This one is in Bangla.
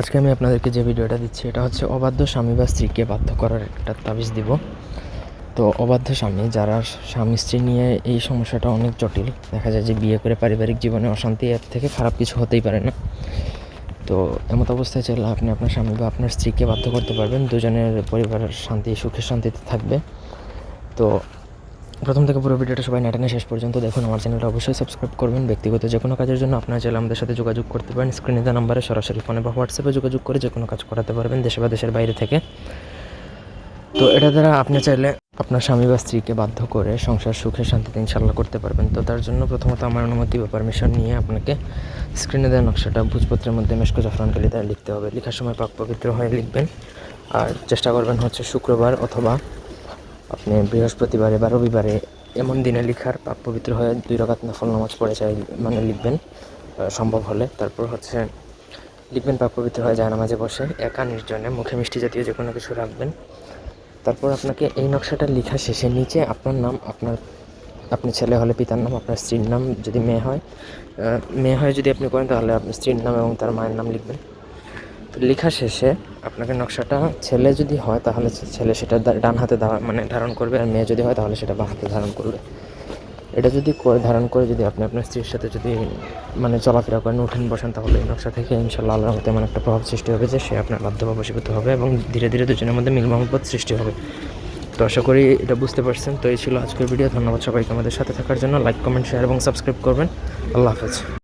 আজকে আমি আপনাদেরকে যে ভিডিওটা দিচ্ছি, এটা হচ্ছে অবাধ্য স্বামী বা স্ত্রীকে বাধ্য করার একটা তাবিজ দিব। তো অবাধ্য স্বামী, যারা স্বামী স্ত্রী নিয়ে এই সমস্যাটা অনেক জটিল, দেখা যায় যে বিয়ে করে পারিবারিক জীবনে অশান্তি, এর থেকে খারাপ কিছু হতেই পারে না। তো এমত অবস্থায় চাইলে আপনি আপনার স্বামী বা আপনার স্ত্রীকে বাধ্য করতে পারবেন। দুজনের পরিবারের শান্তি সুখে শান্তিতে থাকবে। তো প্রথম থেকে পুরো ভিডিওটা সবাই নাটানে শেষ পর্যন্ত দেখুন। আমার চ্যানেলটা অবশ্যই সাবস্ক্রাইব করবেন। ব্যক্তিগত যে কোনো কাজের জন্য আপনারা চাইলে আমাদের সাথে যোগাযোগ করতে পারেন। স্ক্রিনে দেওয়া নাম্বারে সরাসরি ফোনে বা হোয়াটসঅ্যাপে যোগাযোগ করে যে কোনো কাজ করাতে পারবেন দেশে বা দেশের বাইরে থেকে। তো এটা দ্বারা আপনি চাইলে আপনার স্বামী বা স্ত্রীকে বাধ্য করে সংসার সুখে শান্তিতে ইনশাল্লাহ করতে পারবেন। তো তার জন্য প্রথমত আমার অনুমতি বা পারমিশন নিয়ে আপনাকে স্ক্রিনে দেওয়া নকশাটা ভোজপত্রের মধ্যে মেশকো জাফরান কালি দ্বারা লিখতে হবে। লেখার সময় পাক পবিত্র হয়ে লিখবেন। আর চেষ্টা করবেন হচ্ছে শুক্রবার অথবা আপনি বৃহস্পতিবারে বা রবিবারে এমন দিনে লিখার পাক পবিত্র হয়ে দুই রকাত নফল নামাজ পড়ে চাই মানে লিখবেন সম্ভব হলে। তারপর হচ্ছে লিখবেন পাক পবিত্র হয়ে যায় নামাজে বসে, একা নির্জনে, মুখে মিষ্টি জাতীয় যে কোনো কিছু রাখবেন। তারপর আপনাকে এই নকশাটা লেখা শেষে নিচে আপনার নাম, আপনার, আপনি ছেলে হলে পিতার নাম, আপনার স্ত্রীর নাম যদি মেয়ে হয় মেয়ে হয় যদি আপনি করেন তাহলে আপনার স্ত্রীর নাম এবং তার মায়ের নাম লিখবেন। লেখা শেষে আপনাকে নকশাটা ছেলে যদি হয় তাহলে ছেলে সেটা ডান হাতে মানে ধারণ করবে আর মেয়ে যদি হয় তাহলে সেটা বাঁ হাতে ধারণ করবে। এটা যদি ধারণ করে যদি আপনি আপনার স্ত্রীর সাথে যদি মানে চলাফেরা করেন, উঠেন, বসেন, তাহলে এই নকশা থেকে ইনশাল্লাহ আল্লাহর মতো এমন একটা প্রভাব সৃষ্টি হবে যে সে আপনার বাধ্য বা বশীভূত হবে এবং ধীরে ধীরে দুজনের মধ্যে মিল মহব্বত সৃষ্টি হবে। তো আশা করি এটা বুঝতে পারছেন। তো এই ছিল আজকের ভিডিও। ধন্যবাদ সবাইকে আমাদের সাথে থাকার জন্য। লাইক কমেন্ট শেয়ার এবং সাবস্ক্রাইব করবেন। আল্লাহ হাফেজ।